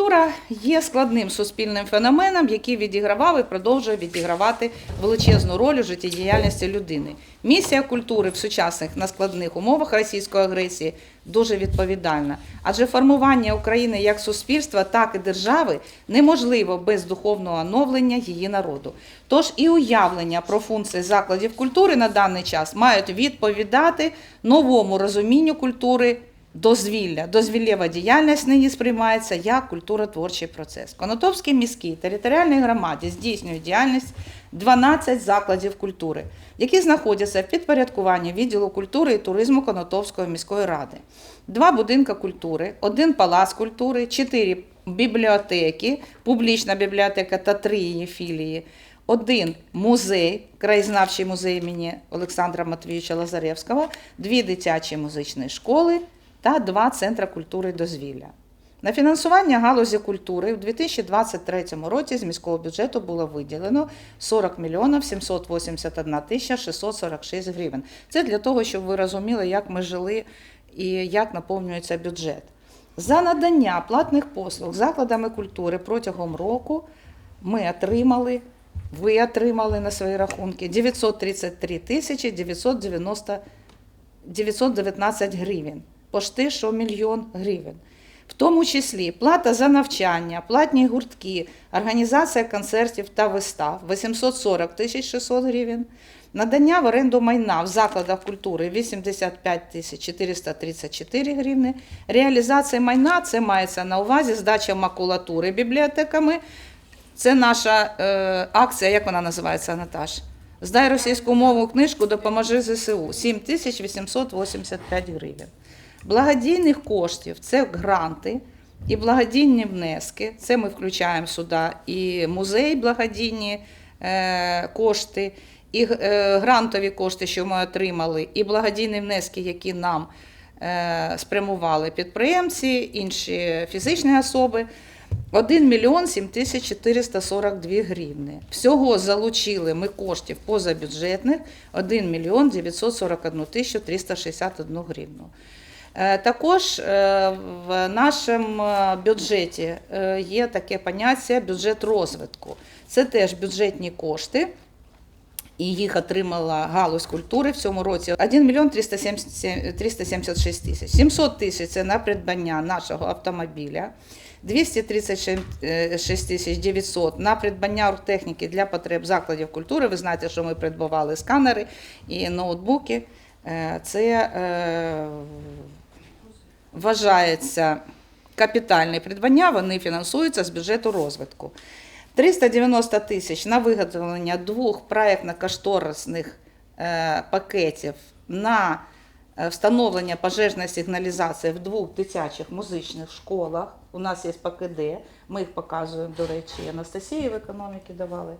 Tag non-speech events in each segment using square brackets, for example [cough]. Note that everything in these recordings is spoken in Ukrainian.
культура є складним суспільним феноменом, який відігравав і продовжує відігравати величезну роль у життєдіяльності людини. Місія культури в сучасних наскладних умовах російської агресії дуже відповідальна, адже формування України як суспільства, так і держави неможливо без духовного оновлення її народу. Тож і уявлення про функції закладів культури на даний час мають відповідати новому розумінню культури дозвілля. Дозвіллєва діяльність нині сприймається як культуротворчий процес. Конотопській міській територіальній громаді здійснюють діяльність 12 закладів культури, які знаходяться в підпорядкуванні відділу культури і туризму Конотопської міської ради. Два будинки культури, один палац культури, чотири бібліотеки, публічна бібліотека та три її філії. Один музей, краєзнавчий музей імені Олександра Матвійовича Лазаревського, дві дитячі музичні школи та два центри культури і дозвілля. На фінансування галузі культури в 2023 році з міського бюджету було виділено 40 мільйонів 781 тисяча 646 гривень. Це для того, щоб ви розуміли, як ми жили і як наповнюється бюджет. За надання платних послуг закладами культури протягом року ми отримали, ви отримали на свої рахунки 933 тисячі 919 гривень, пошти що мільйон гривень. В тому числі плата за навчання, платні гуртки, організація концертів та вистав 840 тисяч 600 гривень, надання в оренду майна в закладах культури 85 тисяч 434 гривні, реалізація майна, це мається на увазі здача макулатури бібліотеками, це наша е, акція, як вона називається, Наташ? Здай російську мову книжку, допоможи ЗСУ 7885 гривень. Благодійних коштів це гранти і благодійні внески. Це ми включаємо сюди і музей благодійні е, кошти, і е, грантові кошти, що ми отримали, і благодійні внески, які нам е, спрямували підприємці, інші фізичні особи. 1 мільйон 7 тисяч 442 гривни. Всього залучили ми коштів позабюджетних 1 мільйон 941 тисячу 361 гривну. Е, Також е, в нашому е, бюджеті є таке поняття бюджет розвитку. Це теж бюджетні кошти. І їх отримала галузь культури в цьому році 1 мільйон 376 тисяч. 700 тисяч це на придбання нашого автомобіля. 236 тисяч 900 на придбання оргтехніки для потреб закладів культури. Ви знаєте, що ми придбавали сканери і ноутбуки. Це вважається капітальне придбання, вони фінансуються з бюджету розвитку. 390 тисяч на виготовлення двох проєктно-кошторисних е, пакетів на е, встановлення пожежної сигналізації в двох дитячих музичних школах. У нас є ПКД, ми їх показуємо, до речі, Анастасії в економіки давали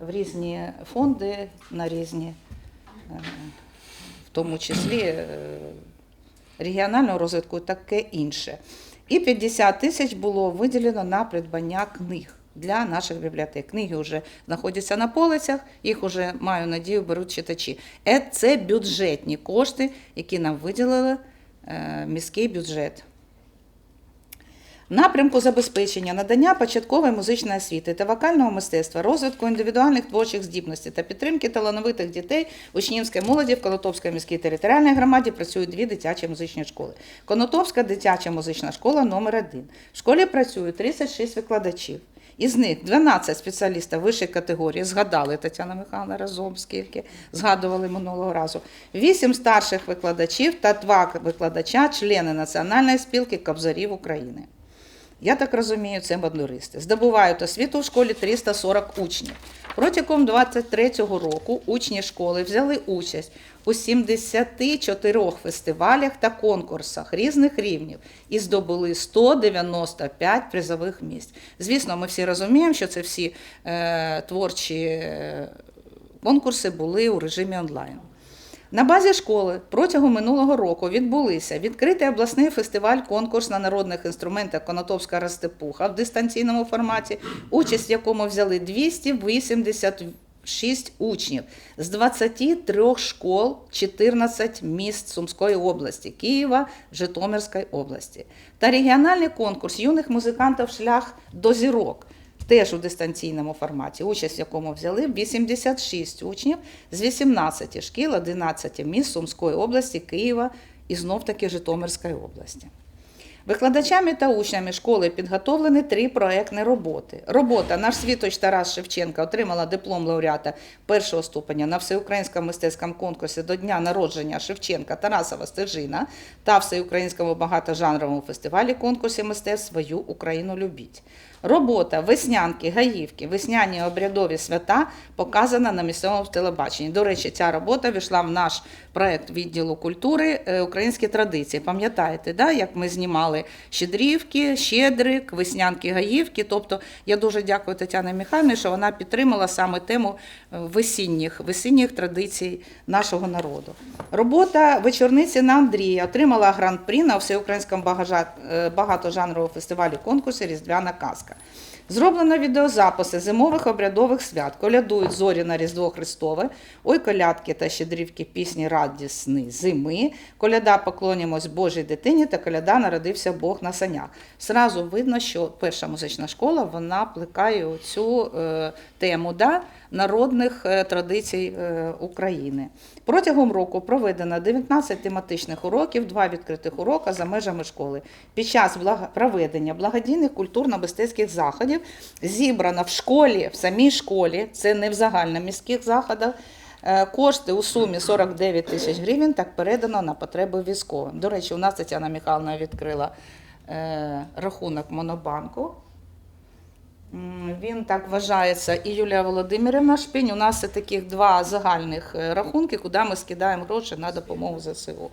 в різні фонди на різні, е, в тому числі регіонального розвитку, таке інше. І 50 тисяч було виділено на придбання книг для наших бібліотек. Книги вже знаходяться на полицях, їх вже маю надію беруть читачі. Е, Це бюджетні кошти, які нам виділили е, міський бюджет. Напрямку забезпечення надання початкової музичної освіти та вокального мистецтва, розвитку індивідуальних творчих здібностей та підтримки талановитих дітей учнівської молоді в Конотопській міській територіальній громаді працюють дві дитячі музичні школи. Конотопська дитяча музична школа номер 1 В школі працює 36 викладачів. Із них 12 спеціалістів вищої категорії, згадали Тетяна Михайловна разом, скільки згадували минулого разу. 8 старших викладачів та 2 викладача, члени Національної спілки кобзарів України. Я так розумію, це бандуристи. Здобувають освіту в школі 340 учнів. Протягом 23-го року учні школи взяли участь у 74 фестивалях та конкурсах різних рівнів і здобули 195 призових місць. Звісно, ми всі розуміємо, що це всі е, творчі е, конкурси були у режимі онлайн. На базі школи протягом минулого року відбулися відкритий обласний фестиваль-конкурс на народних інструментах Конотопська Ростепуха в дистанційному форматі, участь в якому взяли 280 6 учнів з 23 школ 14 міст Сумської області, Києва, Житомирської області. Та регіональний конкурс юних музикантів Шлях до зірок. Теж у дистанційному форматі, участь в якому взяли 86 учнів з 18 шкіл, 11 міст Сумської області, Києва і знов-таки Житомирської області. Викладачами та учнями школи підготовлені три проектні роботи. Робота Наш світоч Тарас Шевченка отримала диплом лауреата першого ступеня на всеукраїнському мистецькому конкурсі до дня народження Шевченка Тарасова Стежина та всеукраїнському багатожанровому фестивалі конкурсі мистецтв свою Україну любіть. Робота Веснянки, Гаївки, весняні обрядові свята показана на місцевому телебаченні. До речі, ця робота війшла в наш проект відділу культури е, Українські традиції. Пам'ятаєте, да, як ми знімали Щедрівки, Щедрик, Веснянки, Гаївки. Тобто я дуже дякую Тетяні Михайлівні, що вона підтримала саме тему е, весінніх, весінніх традицій нашого народу. Робота вечорниці на Андрія отримала гран-прі на всеукраїнському е, багатожанровому фестивалі конкурсі Різдвяна казка. Зроблено відеозаписи зимових обрядових свят. Колядують зорі на Різдво Христове, ой колядки та щедрівки пісні радісни зими, коляда поклонімось Божій дитині та коляда народився Бог на санях. Зразу видно, що перша музична школа вона плекає цю е, тему да, народних е, традицій е, України. Протягом року проведено 19 тематичних уроків, два відкритих уроки за межами школи. Під час проведення благодійних культурно-мистецьких заходів зібрано в школі, в самій школі, це не в загальноміських заходах. Е, Кошти у сумі 49 тисяч гривень так передано на потреби військовим. До речі, у нас Тетяна Михайловна відкрила е, рахунок Монобанку. Він так вважається і Юлія Володимирівна Шпінь. У нас це таких два загальних е, рахунки, куди ми скидаємо гроші на допомогу ЗСУ.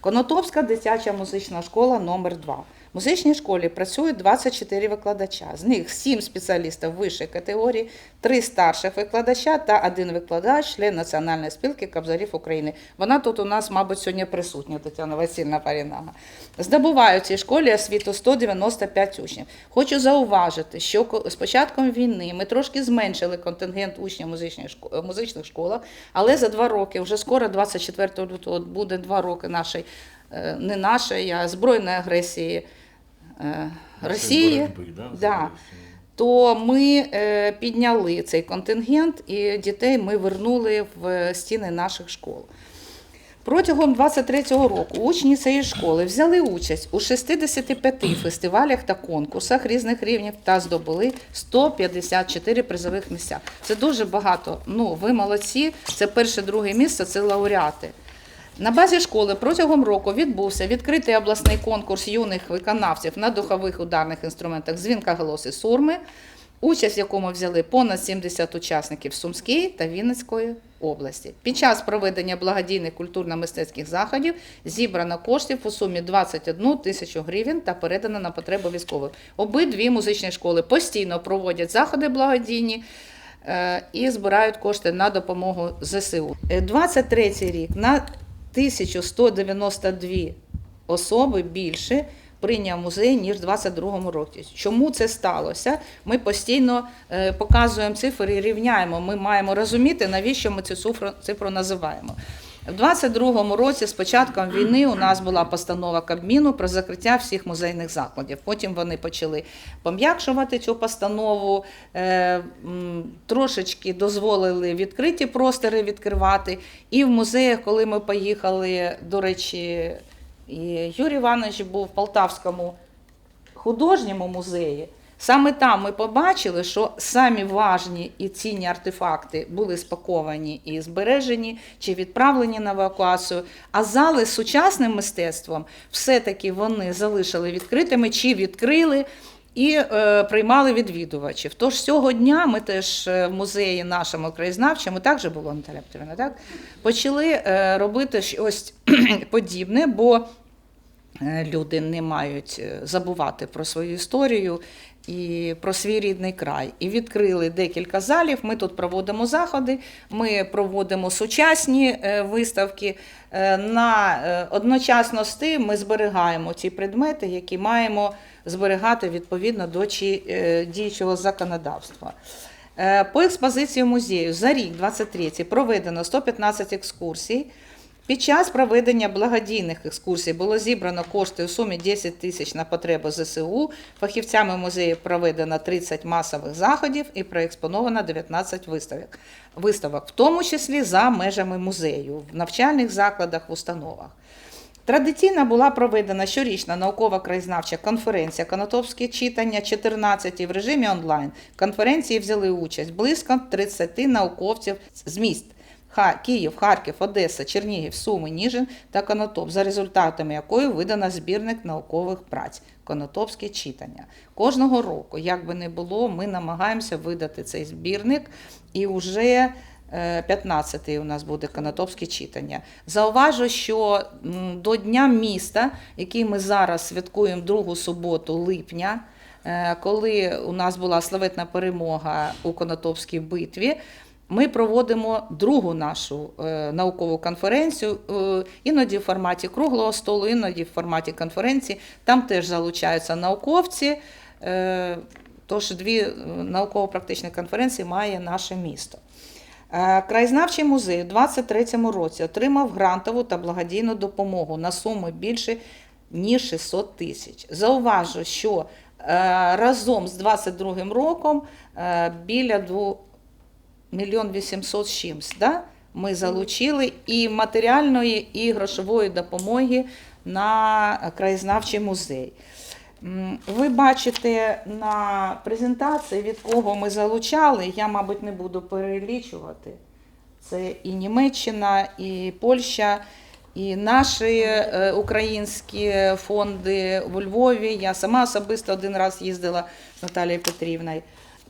Конотопська дитяча музична школа номер 2 Музичній школі працюють 24 викладача. З них 7 спеціалістів вищої категорії, 3 старших викладача та один викладач, член Національної спілки Кобзарів України. Вона тут у нас, мабуть, сьогодні присутня, Тетяна Васильівна Парінага. Здобувають в цій школі освіту 195 учнів. Хочу зауважити, що з початком війни ми трошки зменшили контингент учнів музичних шко- школах, але за два роки, вже скоро, 24 лютого, буде два роки нашої, е, не нашої, а збройної агресії е, Росії. Боротьби, да, Да. То ми е, підняли цей контингент і дітей ми вернули в стіни наших школ. Протягом 23-го року учні цієї школи взяли участь у 65 фестивалях та конкурсах різних рівнів та здобули 154 призових місця. Це дуже багато. Ну, ви молодці. Це перше, друге місце, це лауреати. На базі школи протягом року відбувся відкритий обласний конкурс юних виконавців на духових ударних інструментах дзвінка голоси сурми, участь в якому взяли понад 70 учасників Сумської та Вінницької області. Під час проведення благодійних культурно-мистецьких заходів зібрано коштів у сумі 21 тисячу гривень та передано на потреби військових. Обидві музичні школи постійно проводять заходи благодійні е, і збирають кошти на допомогу ЗСУ. 23 рік на 1192 особи більше прийняв музей, ніж у 22-му році. Чому це сталося? Ми постійно е, показуємо цифри і рівняємо. Ми маємо розуміти, навіщо ми цю цифру називаємо. В 22-му році з початком війни у нас була постанова Кабміну про закриття всіх музейних закладів. Потім вони почали пом'якшувати цю постанову, е, трошечки дозволили відкриті простори відкривати. І в музеях, коли ми поїхали, до речі, Юрій Іванович був в Полтавському художньому музеї. Саме там ми побачили, що самі важні і цінні артефакти були спаковані і збережені чи відправлені на евакуацію. А зали з сучасним мистецтвом все-таки вони залишили відкритими чи відкрили. І е, приймали відвідувачів. Тож цього дня ми теж е, в музеї нашому краєзнавчому, так же було Наталя Петрівна, так почали е, робити щось [clears throat] подібне, бо Е, люди не мають е, забувати про свою історію і про свій рідний край. І відкрили декілька залів. Ми тут проводимо заходи, ми проводимо сучасні е, виставки. Е, На е, одночасно з тим ми зберігаємо ці предмети, які маємо зберігати відповідно до діючого законодавства. По експозиції музею за рік 23 проведено 115 екскурсій. Під час проведення благодійних екскурсій було зібрано кошти у сумі 10 тисяч на потреби ЗСУ. Фахівцями музею проведено 30 масових заходів і проекспоновано 19 виставок, виставок, в тому числі за межами музею, в навчальних закладах, в установах. Традиційно була проведена щорічна наукова краєзнавча конференція Конотопські читання 14 в режимі онлайн. Конференції взяли участь близько 30 науковців з міст. Ха- Київ, Харків, Одеса, Чернігів, Суми, Ніжин та Конотоп, за результатами якої видано збірник наукових праць Конотопські читання. Кожного року, як би не було, ми намагаємося видати цей збірник і вже 15-й у нас буде Конотопське читання. Зауважу, що до Дня міста, який ми зараз святкуємо другу суботу липня, е, коли у нас була славетна перемога у Конотопській битві, ми проводимо другу нашу е, наукову конференцію, е, іноді в форматі круглого столу, іноді в форматі конференції. Там теж залучаються науковці. Е, тож дві науково-практичні конференції має наше місто. Краєзнавчий музей у 2023 році отримав грантову та благодійну допомогу на суму більше ніж 600 тисяч. Зауважу, що разом з 2022 роком біля 2 мільйон 800 з чимсь, да? ми залучили і матеріальної, і грошової допомоги на краєзнавчий музей. Ви бачите на презентації, від кого ми залучали, я, мабуть, не буду перелічувати. Це і Німеччина, і Польща, і наші е, українські фонди у Львові. Я сама особисто один раз їздила з Наталією Петрівною.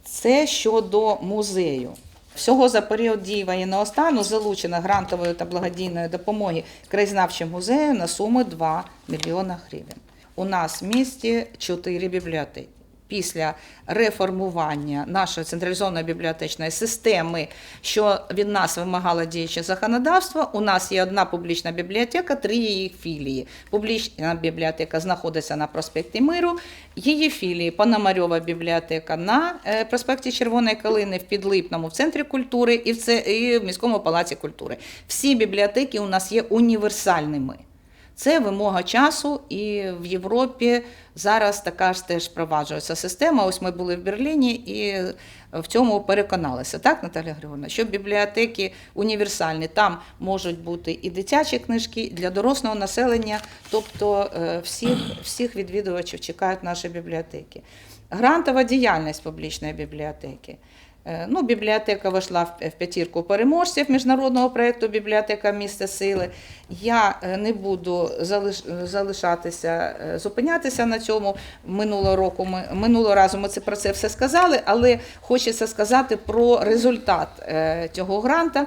Це щодо музею. Всього за період дії воєнного стану залучено грантової та благодійної допомоги краєзнавчим музею на суму 2 мільйона гривень. У нас в місті 4 бібліотеки. Після реформування нашої централізованої бібліотечної системи, що від нас вимагало діюче законодавство, у нас є одна публічна бібліотека, три її філії. Публічна бібліотека знаходиться на проспекті Миру, її філії Пономарьова бібліотека на е, проспекті Червоної Калини в Підлипному, в центрі культури і в, це, і в міському палаці культури. Всі бібліотеки у нас є універсальними. Це вимога часу, і в Європі зараз така ж теж впроваджується система. Ось ми були в Берліні і в цьому переконалися, так, Наталя Григорівна, що бібліотеки універсальні. Там можуть бути і дитячі книжки для дорослого населення, тобто е, всіх, всіх відвідувачів чекають наші бібліотеки. Грантова діяльність публічної бібліотеки. Е, Ну, бібліотека вийшла в в п'ятірку переможців міжнародного проєкту Бібліотека міста сили. Я е, не буду залишатися, е, зупинятися на цьому. Минулого року ми минулого разу ми це про це все сказали, але хочеться сказати про результат е, цього гранта.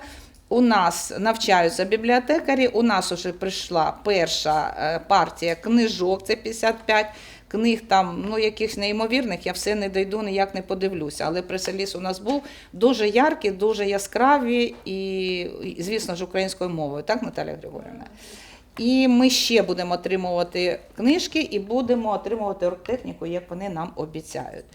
У нас навчаються бібліотекарі. У нас вже прийшла перша е, партія книжок, це 55 книг там, ну якихось неймовірних, я все не дойду, ніяк не подивлюся. Але прес-реліз у нас був дуже яркий, дуже яскраві і, звісно ж, українською мовою, так, Наталя Григорівна? І ми ще будемо отримувати книжки і будемо отримувати оргтехніку, як вони нам обіцяють.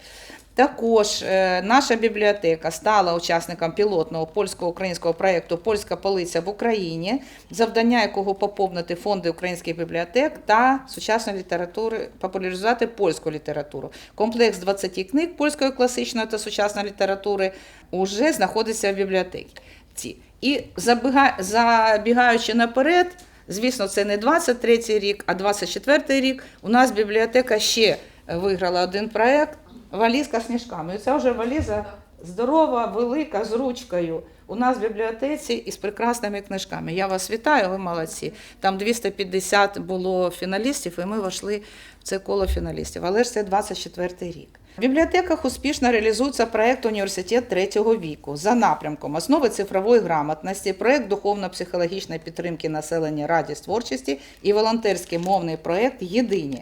Також е, наша бібліотека стала учасником пілотного польсько-українського проєкту Польська полиця в Україні, завдання якого поповнити фонди українських бібліотек та сучасної літератури, популяризувати польську літературу. Комплекс 20 книг польської класичної та сучасної літератури вже знаходиться в бібліотеці. І забігаючи наперед, звісно, це не 23 рік, а 24 рік. У нас бібліотека ще виграла один проект валізка з книжками. І це вже валіза здорова, велика, з ручкою. У нас в бібліотеці із прекрасними книжками. Я вас вітаю, ви молодці. Там 250 було фіналістів, і ми вийшли в це коло фіналістів. Але ж це 24 рік. В бібліотеках успішно реалізується проєкт Університет третього віку за напрямком основи цифрової грамотності, проєкт духовно-психологічної підтримки населення радість творчості і волонтерський мовний проєкт Єдині.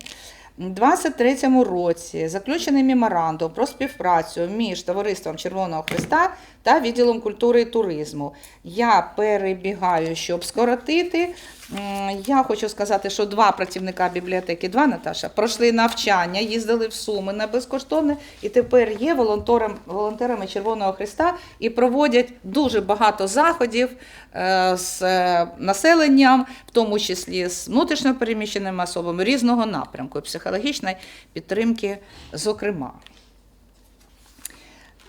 У 2023 році заключений меморандум про співпрацю між Товариством Червоного Христа та відділом культури і туризму. Я перебігаю, щоб скоротити. Я хочу сказати, що два працівника бібліотеки, два Наташа, пройшли навчання, їздили в Суми на безкоштовне і тепер є волонтерами Червоного Христа і проводять дуже багато заходів е, з е, населенням, в тому числі з внутрішньо переміщеними особами різного напрямку психологічної підтримки, зокрема.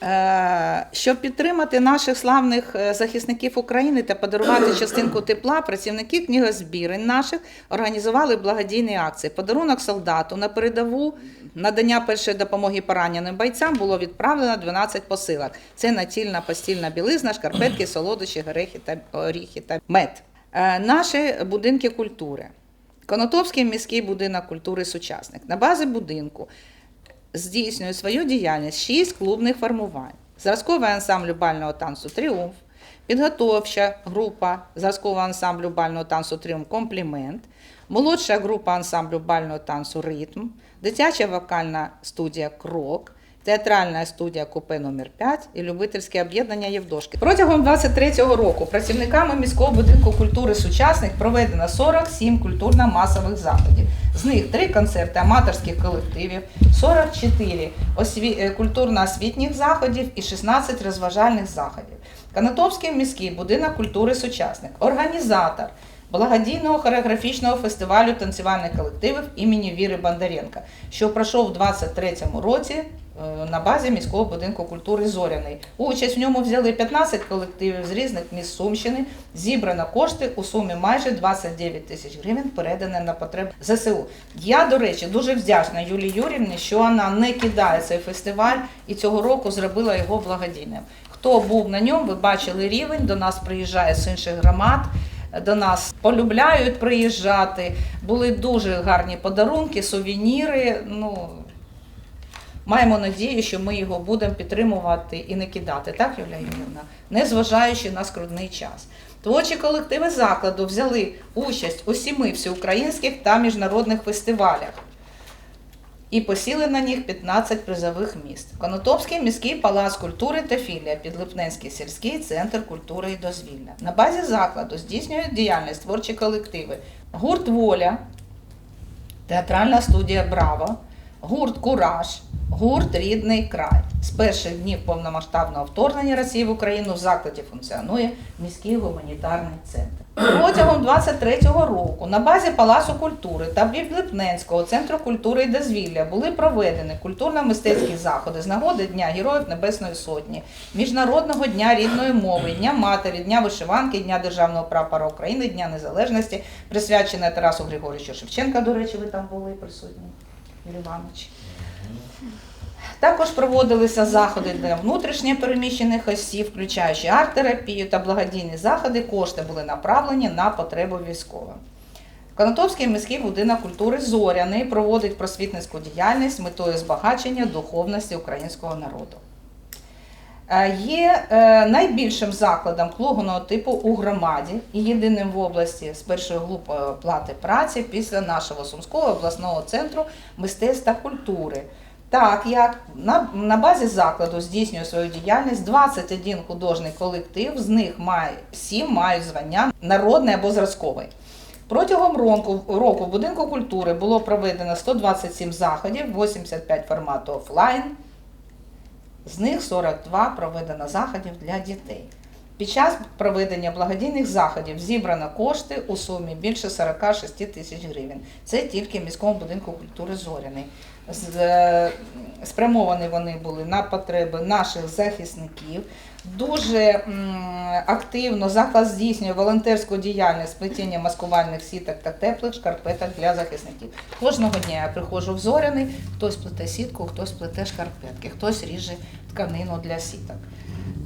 Е, Щоб підтримати наших славних е, захисників України та подарувати [clears throat] частинку тепла, працівники книгозбірень наших організували благодійні акції. Подарунок солдату на передову надання першої допомоги пораненим бойцям було відправлено 12 посилок. Це натільна постільна білизна, шкарпетки, [clears throat] солодощі, горехи та оріхи та мед. Е, Наші будинки культури. Конотопський міський будинок культури сучасник. На базі будинку здійснює свою діяльність шість клубних формувань. Зразковий ансамбль бального танцю Тріумф, підготовча група зразкового ансамблю бального танцю Тріумф Комплімент, молодша група ансамблю бального танцю Ритм, дитяча вокальна студія Крок. Театральна студія Купе номер 5 і любительське об'єднання Євдошки. Протягом 23-го року працівниками міського будинку культури сучасних проведено 47 культурно-масових заходів. З них 3 концерти аматорських колективів, 44 осві... е, культурно-освітніх заходів і 16 розважальних заходів. Канатовський міський будинок культури сучасник, організатор благодійного хореографічного фестивалю танцювальних колективів імені Віри Бондаренка, що пройшов у 23-му році на базі міського будинку культури Зоряний. Участь в ньому взяли 15 колективів з різних міст Сумщини. Зібрано кошти у сумі майже 29 тисяч гривень, передані на потреби ЗСУ. Я, до речі, дуже вдячна Юлії Юрівні, що вона не кидає цей фестиваль і цього року зробила його благодійним. Хто був на ньому, ви бачили рівень, до нас приїжджає з інших громад. До нас полюбляють приїжджати. Були дуже гарні подарунки, сувеніри. Ну, маємо надію, що ми його будемо підтримувати і не кидати, так, Юлія Юрівна? Незважаючи на скрутний час. Творчі колективи закладу взяли участь у сіми всеукраїнських та міжнародних фестивалях і посіли на них 15 призових міст. Конотопський міський палац культури та філія, Підлипненський сільський центр культури і дозвілля. На базі закладу здійснюють діяльність творчі колективи гурт Воля, театральна студія Браво, гурт Кураж, гурт Рідний край. З перших днів повномасштабного вторгнення Росії в Україну в закладі функціонує міський гуманітарний центр. Протягом 23-го року на базі Палацу культури та Біблипненського центру культури і дозвілля були проведені культурно-мистецькі заходи з нагоди Дня Героїв Небесної Сотні, Міжнародного дня рідної мови, Дня матері, Дня вишиванки, Дня Державного прапора України, Дня Незалежності, присвячене Тарасу Григоровичу Шевченка. До речі, ви там були присутні, Іванович. Також проводилися заходи для внутрішньо переміщених осіб, включаючи арт-терапію та благодійні заходи. Кошти були направлені на потребу військових. Конотопський міський будинок культури Зоряний проводить просвітницьку діяльність з метою збагачення духовності українського народу. Е, Є е, найбільшим закладом клугного типу у громаді і єдиним в області з першою групою оплати праці після нашого Сумського обласного центру мистецтв та культури. Так як на, на базі закладу здійснює свою діяльність 21 художній колектив, з них має 7 мають звання народний або зразковий. Протягом року, року в будинку культури було проведено 127 заходів, 85 формату офлайн, з них 42 проведено заходів для дітей. Під час проведення благодійних заходів зібрано кошти у сумі більше 46 тисяч гривень. Це тільки міському будинку культури Зоряний. Е, Спрямовані вони були на потреби наших захисників. Дуже активно заклад здійснює волонтерську діяльність плетіння маскувальних сіток та теплих шкарпеток для захисників. Кожного дня я приходжу в зоряний, хтось плете сітку, хтось плете шкарпетки, хтось ріже тканину для сіток.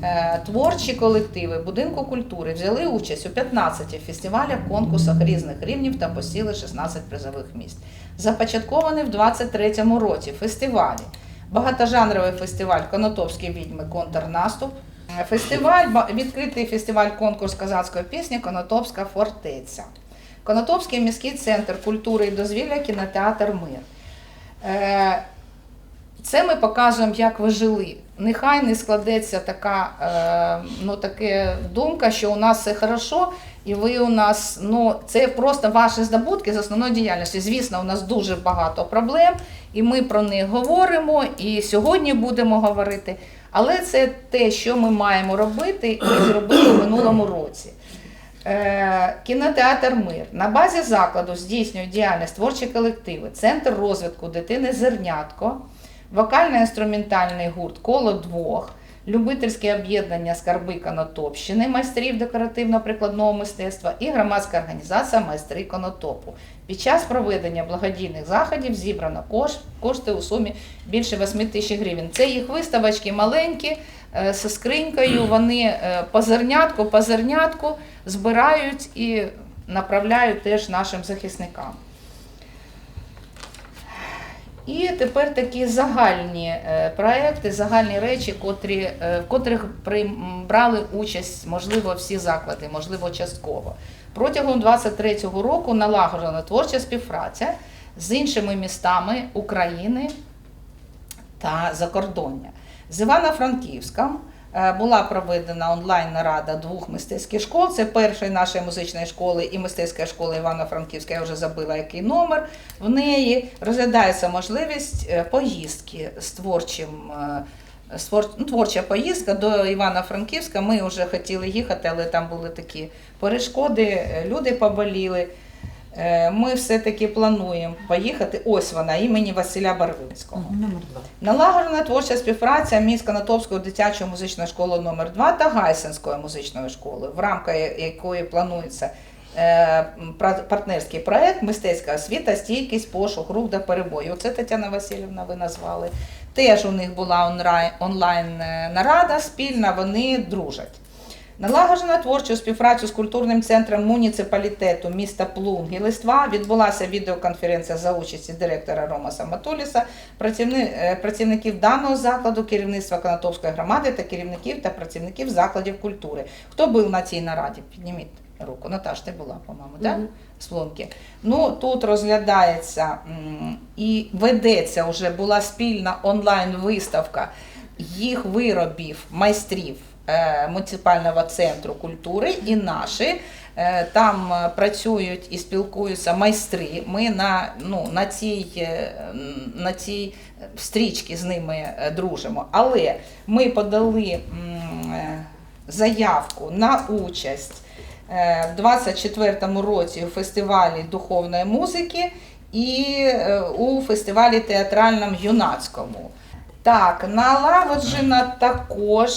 Е, Творчі колективи будинку культури взяли участь у 15 фестивалях, конкурсах різних рівнів та посіли 16 призових місць. Започаткований в 23-му році фестивалі. Багатожанровий фестиваль Конотопські відьми Контрнаступ. Е, Фестиваль відкритий фестиваль конкурс казацької пісні Конотопська фортеця. Конотопський міський центр культури і дозвілля кінотеатр Мир. Це ми показуємо, як ви жили. Нехай не складеться така е, ну, таке думка, що у нас все хорошо, і ви у нас, ну, це просто ваші здобутки з основної діяльності. Звісно, у нас дуже багато проблем, і ми про них говоримо, і сьогодні будемо говорити. Але це те, що ми маємо робити і зробили в минулому році. Е, Кінотеатр Мир на базі закладу здійснює діяльність творчі колективи, центр розвитку дитини Зернятко, вокально-інструментальний гурт Коло двох, любительське об'єднання Скарби Конотопщини, майстрів декоративно-прикладного мистецтва і громадська організація Майстри Конотопу. Під час проведення благодійних заходів зібрано кош- кошти у сумі більше 8 тисяч гривень. Це їх виставочки маленькі е, зі скринькою. [clears throat] Вони е, по зернятку, по зернятку збирають і направляють теж нашим захисникам. І тепер такі загальні е, проекти, загальні речі, котрі, е, в котрих прибрали участь, можливо, всі заклади, можливо, частково. Протягом 23-го року налагоджена творча співпраця з іншими містами України та закордоння. З Івано-Франківськом е, була проведена онлайн-нарада двох мистецьких школ. Це першої нашої музичної школи і мистецька школа Івано-Франківська. Я вже забила який номер. В неї розглядається можливість е, поїздки з творчим. е, ну, Творча поїздка до Івано-Франківська. Ми вже хотіли їхати, але там були такі перешкоди, е, люди поболіли. Е, Ми все-таки плануємо поїхати. Ось вона, імені Василя Барвинського. Номер два. Налагоджена творча співпраця між Конотопською дитячою музичною школою номер 2 та Гайсенською музичною школою, в рамках якої планується е, партнерський проект Мистецька освіта, стійкість, пошук, рух до перебою. Оце Тетяна Васильівна ви назвали. Теж у них була онлайн е, нарада спільна, вони дружать. Налагоджена творчу співпрацю з культурним центром муніципалітету міста Плунги Листва відбулася відеоконференція за участі директора Ромаса Матуліса, е, працівників даного закладу, керівництва Конотопської громади та керівників та працівників закладів культури. Хто був на цій нараді? Підніміть руку. Наташ, ти була, по-моєму, так? Мгм. З Плунки. Ну тут розглядається і ведеться вже була спільна онлайн-виставка їх виробів майстрів муніципального центру культури і наші. Е, Там е, працюють і спілкуються майстри. Ми на, ну, на, цій, е, на цій стрічці з ними е, дружимо. Але ми подали е, заявку на участь е, в 24-му році у фестивалі духовної музики і е, у фестивалі театральному юнацькому. Так, налагоджена також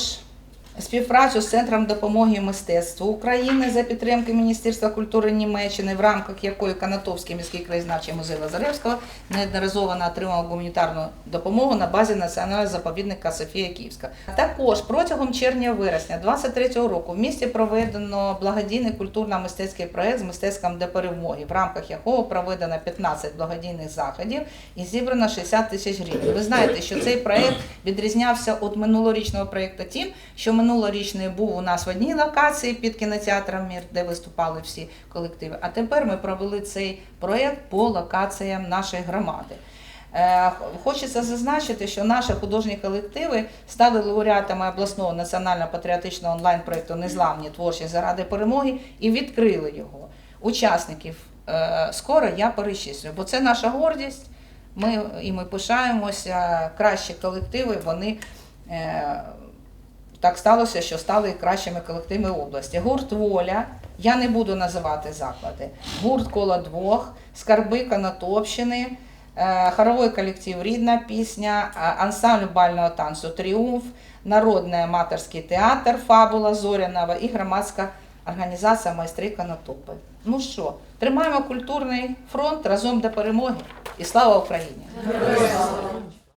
співпрацю з Центром допомоги мистецтву України за підтримки Міністерства культури Німеччини, в рамках якої Канатовський міський краєзнавчий музей Лазаревського неодноразово отримав гуманітарну допомогу на базі національного заповідника Софія Київська. Також протягом червня-вересня 23-го року в місті проведено благодійний культурно-мистецький проект з мистецьком до перемоги, в рамках якого проведено 15 благодійних заходів і зібрано 60 тисяч гривень. Ви знаєте, що цей проект відрізнявся від минулорічного проєкту тим, що минулорічний був у нас в одній локації під кінотеатром Мір, де виступали всі колективи. А тепер ми провели цей проєкт по локаціям нашої громади. Е, Хочеться зазначити, що наші художні колективи стали лауреатами обласного національно-патріотичного онлайн-проєкту Незламні творчі заради перемоги і відкрили його. Учасників е, скоро я перечислю, бо це наша гордість. Ми і ми пишаємося. Кращі колективи вони е, так сталося, що стали кращими колективами області. Гурт Воля. Я не буду називати заклади. Гурт коло двох, скарби Конотопщини, е, хоровий колектив Рідна пісня, е, ансамбль бального танцю Тріумф, народний аматорський театр Фабула Зорянова і громадська організація майстри Конотопи. Ну що, тримаємо культурний фронт разом до перемоги і слава Україні!